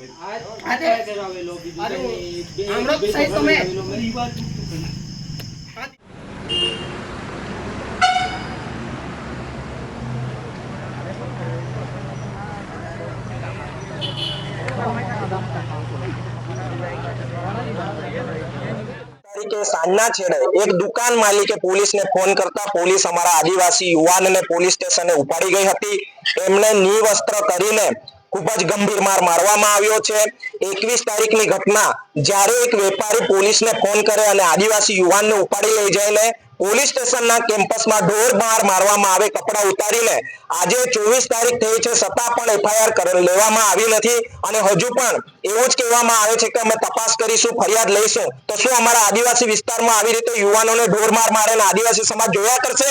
તમે. સાંજના છેડે એક દુકાન માલિકે પોલીસને ફોન કરતા પોલીસ અમારા આદિવાસી યુવાનને પોલીસ સ્ટેશને ઉપાડી ગઈ હતી. એમને નિવસ્ત્ર કરીને ખૂબ જ ગંભીર માર મારવામાં આવ્યો છે. એકવીસ તારીખની ઘટના, જ્યારે એક વેપારી પોલીસને ફોન કરે અને આદિવાસી યુવાનને ઉપાડી લઈ જઈને પોલીસ સ્ટેશનના કેમ્પસમાં ઢોર માર મારવામાં આવે, કપડાં ઉતારીને. આજે ચોવીસ તારીખ થઈ છે છતાં પણ એફઆઈઆર લેવામાં આવી નથી અને હજુ પણ એવું જ કહેવામાં આવે છે કે અમે તપાસ કરીશું, ફરિયાદ લઈશું. તો શું અમારા આદિવાસી વિસ્તારમાં આવી રીતે યુવાનોને ઢોર માર મારે આદિવાસી સમાજ જોયા કરશે?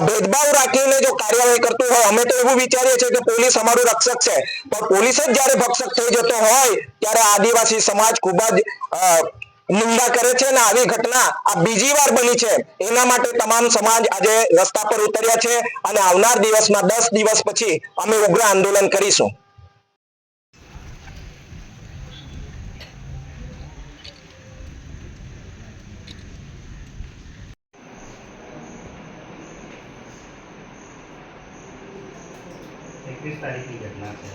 ભેદભાવ રાખીને જો કાર્યવાહી કરતું હોય, અમે તો એવું વિચારીએ છીએ કે પોલીસ અમારું રક્ષક છે. પણ પોલીસ જ જ્યારે ભક્ષક થઈ જતો હોય, ત્યારે આદિવાસી સમાજ ખૂબ જ નિંદા કરે છે અને આવી ઘટના આ બીજી વાર બની છે. એના માટે તમામ સમાજ આજે રસ્તા પર ઉતર્યા છે અને આવનાર દિવસમાં દસ દિવસ પછી અમે ઉગ્ર આંદોલન કરીશું. એકત્રીસ તારીખની ઘટના છે.